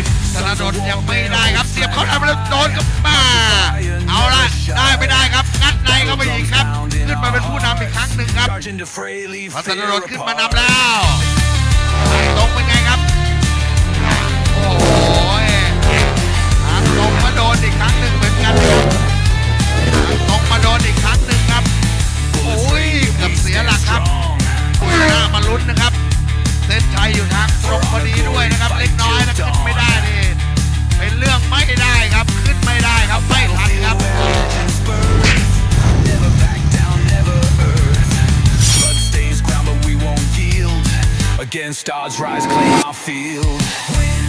ยิ้มมานายยิ้มธนาดนยังไม่ได้ครับ เสียบเขาทำแล้วโดนกับป้า เอาละได้ไม่ได้ครับ งัดในเข้าไปอีกครับ ขึ้นมาเป็นผู้นำอีกครั้งหนึ่งครับพัฒ fear นรถขึ้นมานำแล้วตรงเป็นไงครับ โอ้โหทางตรงมาโดนอีกครั้งหนึ่งเหมือนกันครับทางตรงมาโดนอีกครั้งหนึ่งครับ โอ้ยเกือบเสียหลักครับหน้ามาลุ้นนะครับ เส้นชัยอยู่ทางตรงพอดีด้วย Against odds, rise, claim our field.